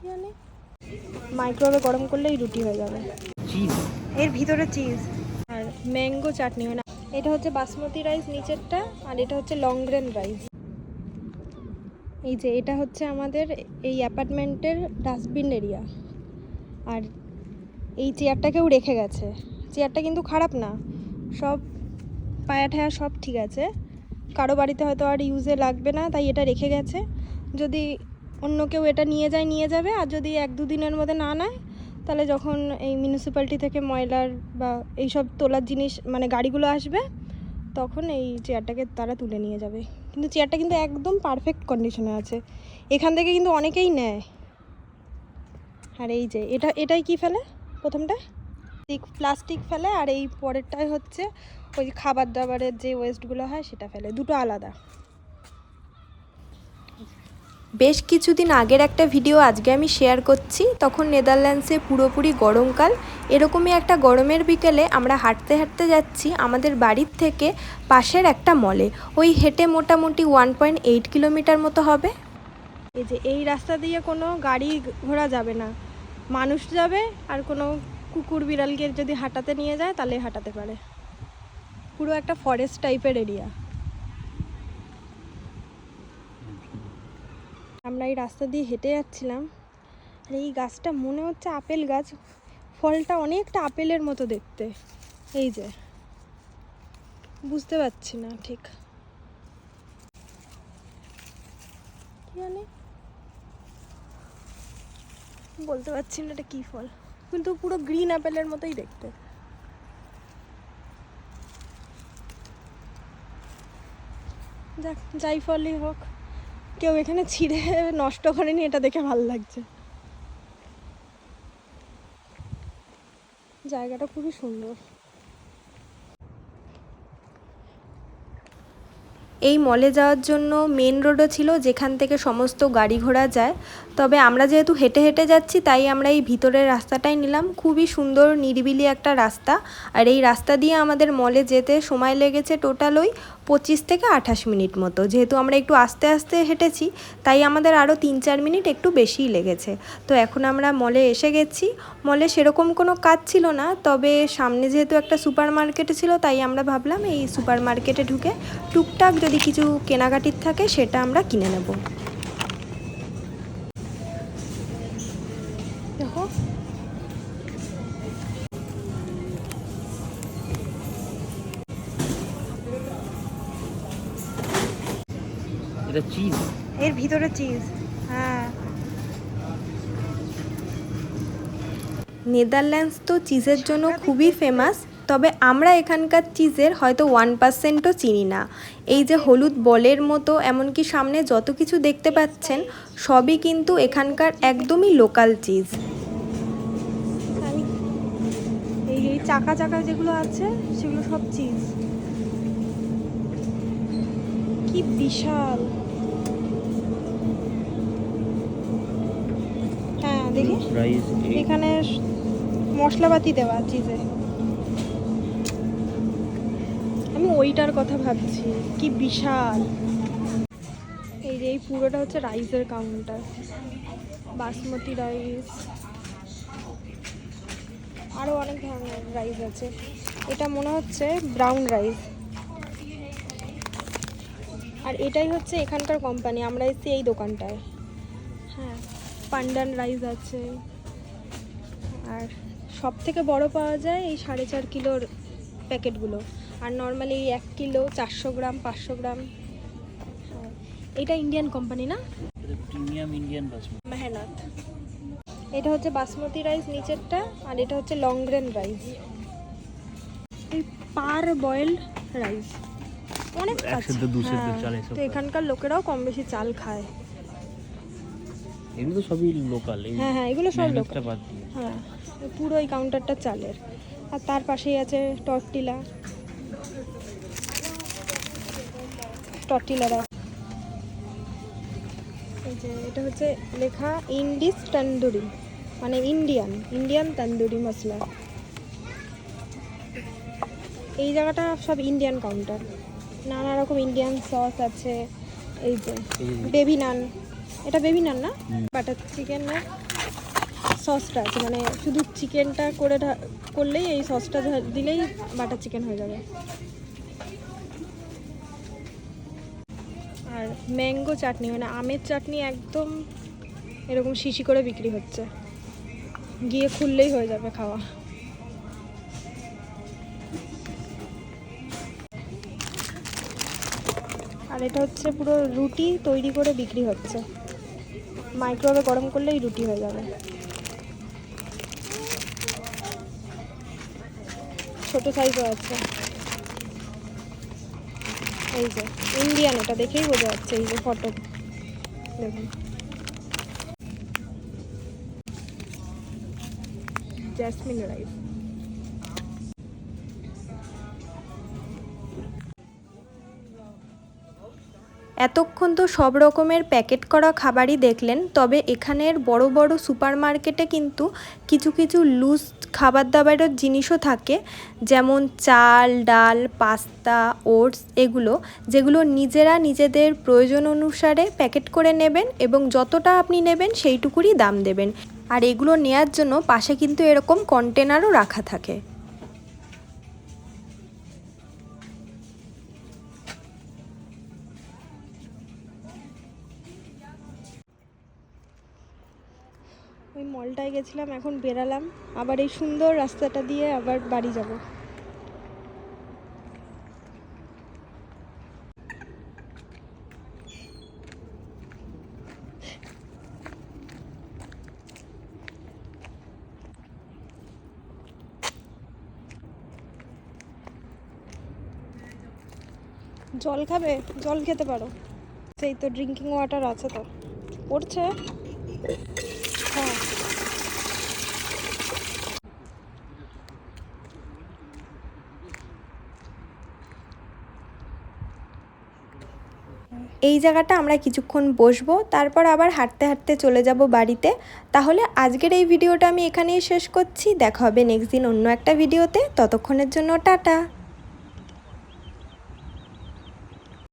কি জানি মাইক্রোওয়েভে গরম করলেই রুটি হয়ে যাবে। এর ভিতরে চিজ আর ম্যাঙ্গো চাটনি মানে এটা হচ্ছে বাসমতি রাইস নিচেরটা আর এটা হচ্ছে লং গ্রেন রাইস এই যে এটা হচ্ছে আমাদের এই অ্যাপার্টমেন্টের ডাস্টবিন এরিয়া আর এই চেয়ারটাকেও রেখে গেছে। চেয়ারটা কিন্তু খারাপ না। সব পায়া ঠায়া সব ঠিক আছে। কারও বাড়িতে হয়তো আর ইউজে লাগবে না তাই এটা রেখে গেছে। যদি অন্য কেউ এটা নিয়ে যায়, নিয়ে যাবে। আর যদি এক দুদিনের মধ্যে না নেয়, তাহলে যখন এই মিউনিসিপ্যালিটি থেকে ময়লার বা এইসব তোলার জিনিস মানে গাড়িগুলো আসবে, তখন এই চেয়ারটাকে তারা তুলে নিয়ে যাবে। কিন্তু চেয়ারটা কিন্তু একদম পারফেক্ট কন্ডিশনে আছে। এখান থেকে কিন্তু অনেকেই নেয়। আর এই যে, এটা, এটাই কি ফেলে প্রথমটা? প্লাস্টিক ফেলে, আর এই পরেরটাই হচ্ছে ওই খাবার দাবারের যে ওয়েস্টগুলো হয়, সেটা ফেলে। দুটো আলাদা। বেশ কিছুদিন আগের একটা ভিডিও আজকে আমি শেয়ার করছি। তখন নেদারল্যান্ডসে পুরোপুরি গরমকাল। এরকমই একটা গরমের বিকেলে আমরা হাঁটতে হাঁটতে যাচ্ছি আমাদের বাড়ির থেকে পাশের একটা মলে ওই হেঁটে মোটামুটি ওয়ান পয়েন্ট এইট কিলোমিটার মতো হবে। এই যে এই রাস্তা দিয়ে কোনো গাড়ি ঘোড়া যাবে না। মানুষ যাবে আর কোনো কুকুর বিড়ালকে যদি হাঁটাতে নিয়ে যায় তাহলে হাঁটাতে পারে। পুরো একটা ফরেস্ট টাইপের এরিয়া আমরা এই রাস্তা দিয়ে হেঁটে যাচ্ছিলাম আর এই গাছটা মনে হচ্ছে আপেল গাছ। ফলটা অনেকটা আপেলের মতো দেখতে। এই যে, বুঝতে পারছি না ঠিক। জানি বলতে পারছি না এটা কী ফল। কিন্তু পুরো গ্রিন আপেলের মতোই দেখতে। যাক, যাই ফলই হোক। কেউ এখানে ছিঁড়ে নষ্ট করেনি, এটা দেখে ভালো লাগছে। জায়গাটা খুবই সুন্দর। এই মলে যাওয়ার জন্য মেন রোডও ছিল যেখান থেকে সমস্ত গাড়ি ঘোড়া যায়। তবে আমরা যেহেতু হেঁটে হেঁটে যাচ্ছি, তাই আমরা এই ভিতরের রাস্তাটাই নিলাম। খুবই সুন্দর, নিরিবিলি একটা রাস্তা। আর এই রাস্তা দিয়ে আমাদের মলে যেতে সময় লেগেছে টোটাল ওই পঁচিশ থেকে আঠাশ মিনিট মতো। যেহেতু আমরা একটু আস্তে আস্তে হেঁটেছি, তাই আমাদের আরও তিন চার মিনিট একটু বেশিই লেগেছে। তো এখন আমরা মলে এসে গেছি। মলে সেরকম কোনো কাজ ছিল না, তবে সামনে যেহেতু একটা সুপার মার্কেটে ছিল, তাই আমরা ভাবলাম এই সুপার মার্কেটে ঢুকে টুকটাক যদি কিছু কেনাকাটির থাকে, সেটা আমরা কিনে নেব। দেখো এটা চিজ এর ভিতরে চিজ হ্যাঁ। নেদারল্যান্ডস তো চিজের জন্য খুবই ফেমাস তবে আমরা এখানকার চিজের হয়তো ওয়ান পার্সেন্টও চিনি না। এই যে হলুদ বলের মতো এমনকি সামনে যত কিছু দেখতে পাচ্ছেন সবই কিন্তু এখানকার একদমই লোকাল চিজ এই এই চাকা চাকা যেগুলো আছে সেগুলো সব চিজ কি বিশাল। হ্যাঁ দেখি। এখানে মশলাপাতি দেওয়া চিজে আমি ওইটার কথা ভাবছি। কি বিশাল। এই যে এই পুরোটা হচ্ছে রাইসের কাউন্টার বাসমতি রাইস আরও অনেক ধরনের রাইস আছে। এটা মনে হচ্ছে ব্রাউন রাইস আর এটাই হচ্ছে এখানকার কোম্পানি আমরা এসেছি এই দোকানটায়। হ্যাঁ পান্ডান রাইস আছে। আর সব থেকে বড় পাওয়া যায় এই সাড়ে চার কিলোর প্যাকেটগুলো। আর নর্মালি এই এক কিলো চারশো গ্রাম পাঁচশো গ্রাম। হ্যাঁ। এটা ইন্ডিয়ান কোম্পানি না? প্রিমিয়াম ইন্ডিয়ান বাসমতি মেহনত। এটা হচ্ছে বাসমতি রাইস নিচেরটা আর এটা হচ্ছে লং গ্রেন রাইস এই পার বয়েলড রাইস অনেক এক আছে। সেদ্ধ, দু সেদ্ধ হ্যাঁ, চাল এসব তো এখানকার লোকেরাও কম বেশি চাল খায়। এগুলো তো সবই লোকাল হ্যাঁ হ্যাঁ এগুলো সব লোক মেহনতটা বাদ হ্যাঁ পুরো এই কাউন্টারটা চালের। আর তার পাশেই আছে টর্টিলা টর্টিলারা এই যে এটা হচ্ছে লেখা ইন্ডিস তন্দুরি মানে ইন্ডিয়ান ইন্ডিয়ান তন্দুরি মশলা। এই জায়গাটা সব ইন্ডিয়ান কাউন্টার নানা রকম ইন্ডিয়ান সস আছে এই যে বেবি নান এটা বেবি নান না? বাটার চিকেন না সসটা আছে মানে শুধু চিকেনটা করে করলেই এই সসটা দিলেই বাটার চিকেন হয়ে যাবে। আর ম্যাঙ্গো চাটনি মানে আমের চাটনি একদম এরকম শিশি করে বিক্রি হচ্ছে। গিয়ে খুললেই হয়ে যাবে খাওয়া। আর এটা হচ্ছে পুরো রুটি তৈরি করে বিক্রি হচ্ছে। মাইক্রোওয়েভে গরম করলেই রুটি হয়ে যাবে। ছোট সাইজও আছে। এই যে ইন্ডিয়ান এটা দেখেই বোঝা যাচ্ছে এই যে ফটো দেখুন। জ্যাসমিন রাইস এতক্ষণ তো সব রকমের প্যাকেট করা খাবারই দেখলেন, তবে এখানের বড় বড় সুপার মার্কেটে কিন্তু কিছু কিছু লুজ খাবার দাবারের জিনিসও থাকে, যেমন চাল, ডাল, পাস্তা, ওটস এগুলো, যেগুলো নিজেরা নিজেদের প্রয়োজন অনুসারে প্যাকেট করে নেবেন এবং যতটা আপনি নেবেন সেইটুকুরই দাম দেবেন। আর এগুলো নেয়ার জন্য পাশে কিন্তু এরকম কন্টেনারও রাখা থাকে। ওই মলটায় গেছিলাম, এখন বেরালাম আবার এই সুন্দর রাস্তাটা দিয়ে আবার বাড়ি যাব। জল খাবে? জল খেতে পারো। সেই তো ড্রিঙ্কিং ওয়াটার আছে তো। পড়ছে? এই জায়গাটা আমরা কিছুক্ষণ বসবো, তারপর আবার হাঁটতে হাঁটতে চলে যাব বাড়িতে। তাহলে আজকের এই ভিডিওটা আমি এখানেই শেষ করছি। দেখা হবে নেক্সট দিন অন্য একটা ভিডিওতে। ততক্ষণের জন্য টাটা।